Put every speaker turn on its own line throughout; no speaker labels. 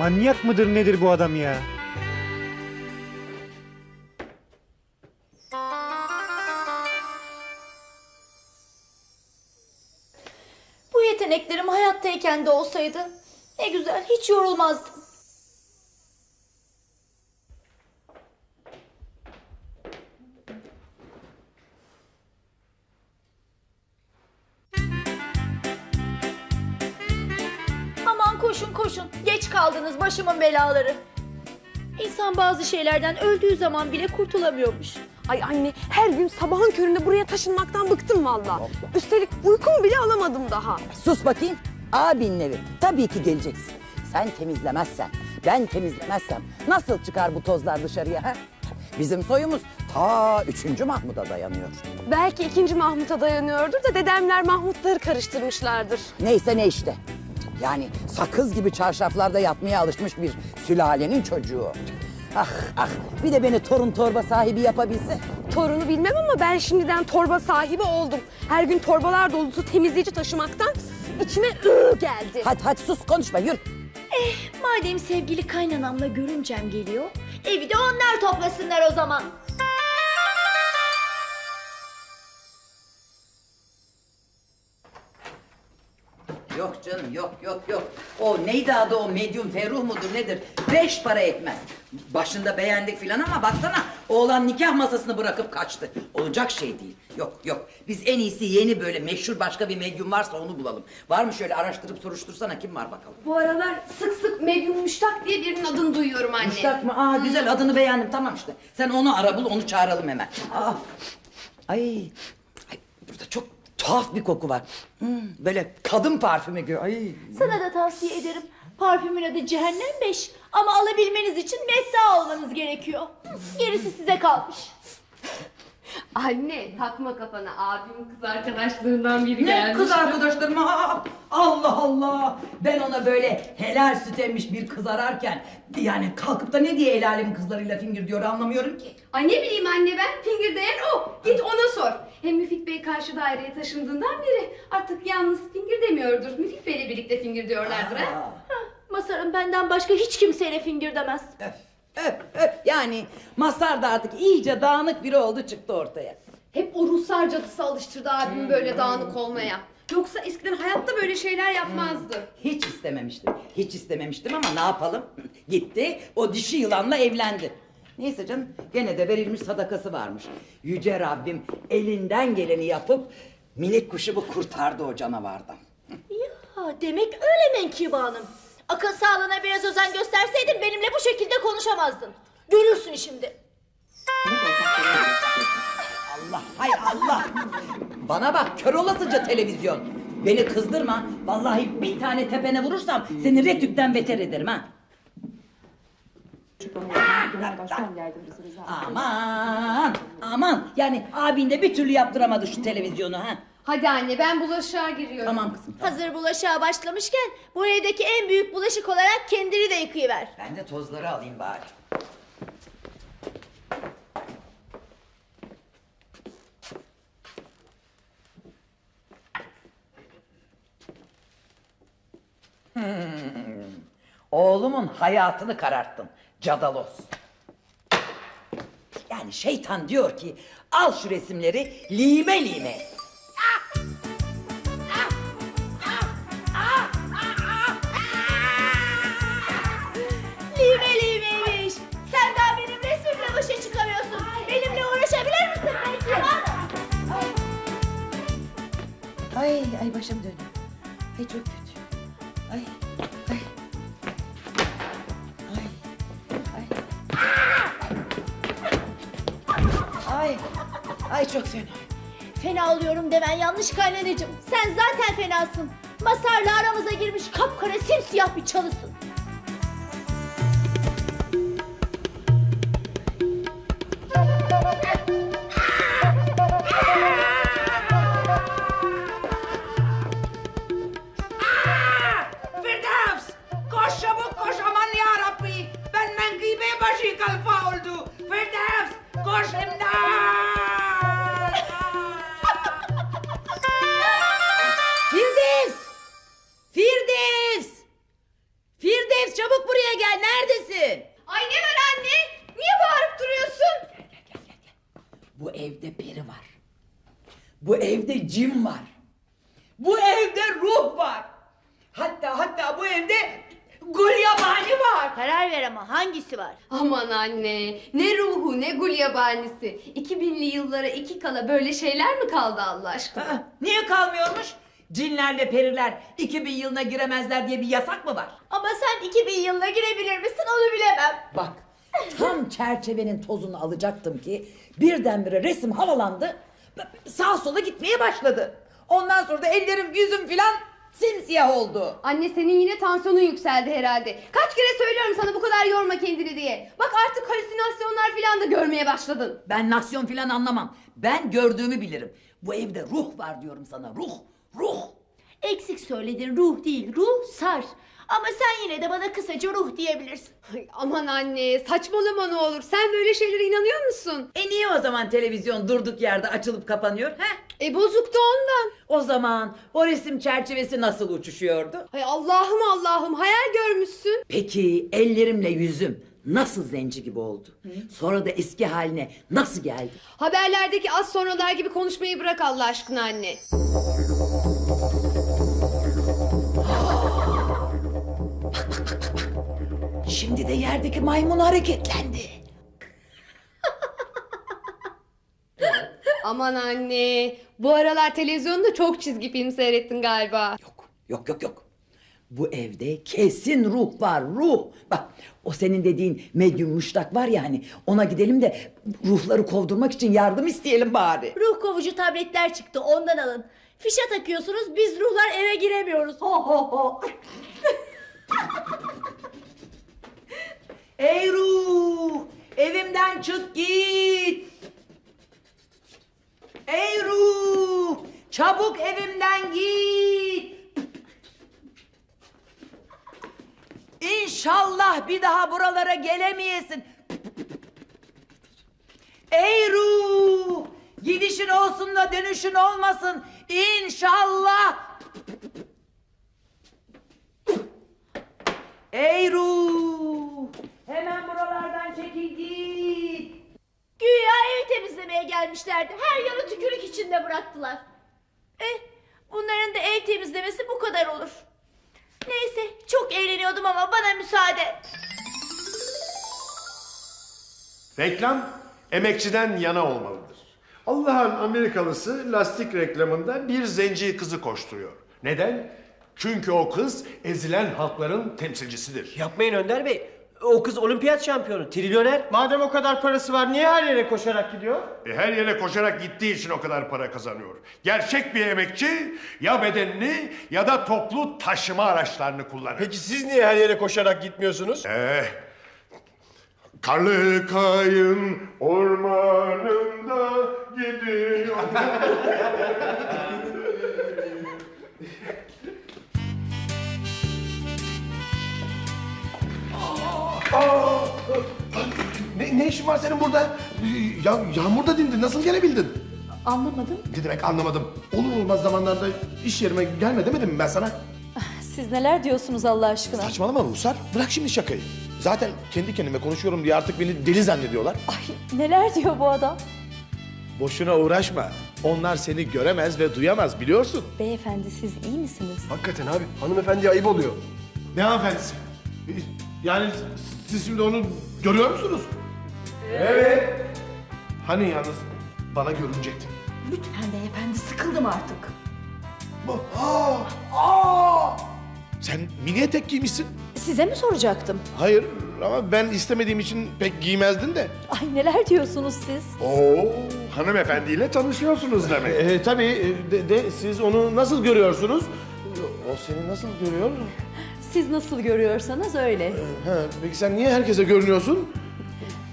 Manyak mıdır nedir bu adam ya?
Bu yeteneklerim hayattayken de olsaydı ne güzel hiç yorulmazdım. Koşun koşun kaldınız başımın belaları. İnsan bazı şeylerden öldüğü zaman bile kurtulamıyormuş.
Ay anne her gün sabahın köründe buraya taşınmaktan bıktım valla. Üstelik uykumu bile alamadım daha.
Sus bakayım. Abinin evi. Tabii ki geleceksin. Sen temizlemezsen, ben temizlemezsem nasıl çıkar bu tozlar dışarıya ha? Bizim soyumuz ta 3. Mahmud'a dayanıyor.
Belki ikinci Mahmut'a dayanıyordur da dedemler Mahmutları karıştırmışlardır.
Neyse ne işte. Yani sakız gibi çarşaflarda yatmaya alışmış bir sülalenin çocuğu. Ah ah bir de beni torun torba sahibi yapabilse.
Torunu bilmem ama ben şimdiden torba sahibi oldum. Her gün torbalar dolusu temizleyici taşımaktan içime ıı geldi.
Hadi hadi sus konuşma yürü.
Madem sevgili kaynanamla görümcem geliyor, evi de onlar toplasınlar o zaman.
Yok canım yok yok yok. O neydi adı o medyum Ferruh mudur nedir? Beş para etmez. Başında beğendik filan ama baksana oğlan nikah masasını bırakıp kaçtı. Olacak şey değil. Yok yok. Biz en iyisi yeni böyle meşhur başka bir medyum varsa onu bulalım. Var mı şöyle araştırıp soruştursana kim var bakalım.
Bu aralar sık sık Medyum Müştak diye birinin adını duyuyorum anne.
Müştak mı? Aa güzel adını beğendim tamam işte. Sen onu ara bul onu çağıralım hemen. Aa. Ay. Ay burada çok tuhaf bir koku var. Hmm, böyle kadın parfümü gibi. Ay.
Sana da tavsiye ederim. Parfümün adı Cehennem 5 ama alabilmeniz için metta olmanız gerekiyor. Gerisi size kalmış.
Anne takma kafana abimin kız arkadaşlarından biri
Ne
gelmiş.
kız arkadaşlarım aa, Allah Allah ben ona böyle helal süt emmiş bir kız ararken yani kalkıp da ne diye el alemin kızlarıyla fingir diyor anlamıyorum ki.
Ay ne bileyim anne ben finger değer o. Git ona sor. Hem Müfit Bey karşı daireye taşındığından beri artık yalnız finger demiyordur. Müfit Bey'le birlikte finger diyorlardır ha.
Masarım benden başka hiç kimseyle fingir demez.
öf, öf, öf. Yani Masar da artık iyice dağınık biri oldu çıktı ortaya.
Hep o Ruslar cadısı alıştırdı abimi böyle dağınık olmaya. Yoksa eskiden hayatta böyle şeyler yapmazdı.
Hiç istememiştim. Hiç istememiştim ama ne yapalım? Gitti o dişi yılanla evlendi. Neyse canım gene de verilmiş sadakası varmış. Yüce Rabbim elinden geleni yapıp minik kuşumu kurtardı o canavardan.
Ya demek öyle Menkibe Hanım. Akıl sağlığına biraz özen gösterseydin benimle bu şekilde konuşamazdın. Görürsün şimdi.
Allah hay Allah. Bana bak kör olasıca televizyon. Beni kızdırma. Vallahi bir tane tepene vurursam seni retükten beter ederim ha. Aman aman yani abin de bir türlü yaptıramadı şu televizyonu ha.
Hadi anne ben bulaşığa giriyorum.
Tamam kızım. tamam.
Hazır bulaşığa başlamışken bu evdeki en büyük bulaşık olarak kendini de yıkayıver.
Ben de tozları alayım bari. Hmm. Oğlumun hayatını kararttın Cadalos. Yani şeytan diyor ki al şu resimleri lime lime.
Lime
Ay çok fena.
Fena oluyorum demen yanlış kaynanacığım. Sen zaten fenasın. Masarla aramıza girmiş kapkara simsiyah bir çalısın.
Melis çabuk buraya gel neredesin? Ay ne var anne? Niye bağırıp duruyorsun? Gel, gel,
gel, gel, gel. Bu evde peri var. Bu evde cin var. Bu evde ruh var. Hatta hatta bu evde gulyabani var.
Karar ver ama hangisi var?
Aman anne ne ruhu ne gulyabanisi. 2000'li yıllara iki kala böyle şeyler mi kaldı Allah aşkına?
Aa, niye kalmıyormuş? Cinlerle periler 2000 yılına giremezler diye bir yasak mı var?
Ama sen 2000 yılına girebilir misin onu bilemem.
Bak tam çerçevenin tozunu alacaktım ki birdenbire resim havalandı. Sağa sola gitmeye başladı. Ondan sonra da ellerim yüzüm filan simsiyah oldu.
Anne senin yine tansiyonun yükseldi herhalde. Kaç kere söylüyorum sana bu kadar yorma kendini diye. Bak artık halüsinasyonlar falan da görmeye başladın.
Ben nasyon filan anlamam. Ben gördüğümü bilirim. Bu evde ruh var diyorum sana ruh. Ruh.
Eksik söyledin ruh değil ruh sar. Ama sen yine de bana kısaca ruh diyebilirsin.
Ay, aman anne saçmalama ne olur. Sen böyle şeylere inanıyor musun?
E niye o zaman televizyon durduk yerde açılıp kapanıyor? He?
E bozuktu ondan.
O zaman o resim çerçevesi nasıl uçuşuyordu?
Ay Allah'ım Allah'ım hayal görmüşsün.
Peki ellerimle yüzüm nasıl zenci gibi oldu? Sonra da eski haline nasıl geldi?
Haberlerdeki az sonralar gibi konuşmayı bırak Allah aşkına anne.
Şimdi de yerdeki maymun hareketlendi.
Aman anne bu aralar televizyonda çok çizgi film seyrettin galiba.
Yok, yok, yok, yok. Bu evde kesin ruh var, ruh. Bak, o senin dediğin medyum müştak var ya hani, ona gidelim de ruhları kovdurmak için yardım isteyelim bari.
Ruh kovucu tabletler çıktı ondan alın. Fişe takıyorsunuz biz ruhlar eve giremiyoruz. Ho ho ho.
Ey ruh, evimden çık git. Ey ruh, çabuk evimden git. İnşallah bir daha buralara gelemeyesin. Ey ruh, gidişin olsun da dönüşün olmasın. İnşallah. Ey ruh, hemen buralardan çekil git.
Güya evi temizlemeye gelmişlerdi. Her yanı tükürük içinde bıraktılar. Eh bunların da ev temizlemesi bu kadar olur. Neyse çok eğleniyordum ama bana müsaade.
Reklam emekçiden yana olmalıdır. Allah'ın Amerikalısı lastik reklamında bir zenci kızı koşturuyor. Neden? Çünkü o kız ezilen halkların temsilcisidir.
Yapmayın Önder Bey. O kız olimpiyat şampiyonu, trilyoner.
Madem o kadar parası var niye her yere koşarak gidiyor?
E, her yere koşarak gittiği için o kadar para kazanıyor. Gerçek bir emekçi ya bedenini ya da toplu taşıma araçlarını kullanır.
Peki siz niye her yere koşarak gitmiyorsunuz?
Eh, karlı kayın ormanında gidiyor.
Ne, ne işin var senin burada? Ya, yağmurda dindi. Nasıl gelebildin?
Anlamadım.
Ne demek anlamadım. Olur olmaz zamanlarda iş yerime gelme demedim mi ben sana?
Siz neler diyorsunuz Allah aşkına?
Saçmalama Ruhsar. Bırak şimdi şakayı. Zaten kendi kendime konuşuyorum diye artık beni deli zannediyorlar.
Ay neler diyor bu adam?
Boşuna uğraşma. Onlar seni göremez ve duyamaz biliyorsun.
Beyefendi siz iyi misiniz?
Hakikaten abi. Hanımefendiye ayıp oluyor. Ne hanımefendisi? Yani siz şimdi onu görüyor musunuz? Evet. Hani yalnız bana görünecekti.
Lütfen beyefendi sıkıldım artık.
Bu- Aa, aa! Sen mini etek giymişsin.
Size mi soracaktım?
Hayır ama ben istemediğim için pek giymezdin de.
Ay neler diyorsunuz siz?
Oo, hanımefendiyle tanışıyorsunuz demek.
E, tabii e, de, de siz onu nasıl görüyorsunuz? O seni nasıl görüyor?
Siz nasıl görüyorsanız öyle.
Ha, peki sen niye herkese görünüyorsun?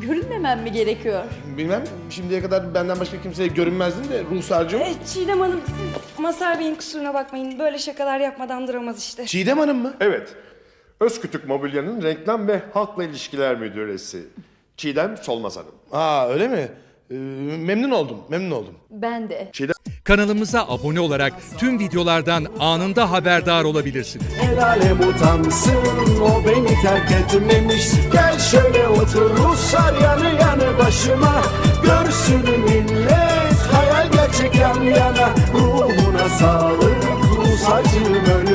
Görünmemem mi gerekiyor?
Bilmem şimdiye kadar benden başka kimseye görünmezdin de Ruhsar'cığım.
Çiğdem Hanım siz Masar Bey'in kusuruna bakmayın. Böyle şakalar yapmadan duramaz işte.
Çiğdem Hanım mı?
Evet. Özkütük Mobilya'nın reklam ve halkla ilişkiler müdüresi. Çiğdem Solmaz Hanım.
Aa öyle mi? Ee, memnun oldum, memnun oldum.
Ben de. Şeyde...
Kanalımıza abone olarak tüm videolardan anında haberdar olabilirsiniz.
Helale utansın, o beni terk etmemiş. Gel şöyle otur, Ruslar yanı yanı başıma. Görsün millet, hayal gerçek yan yana. Ruhuna sağlık, Ruslar ölüm.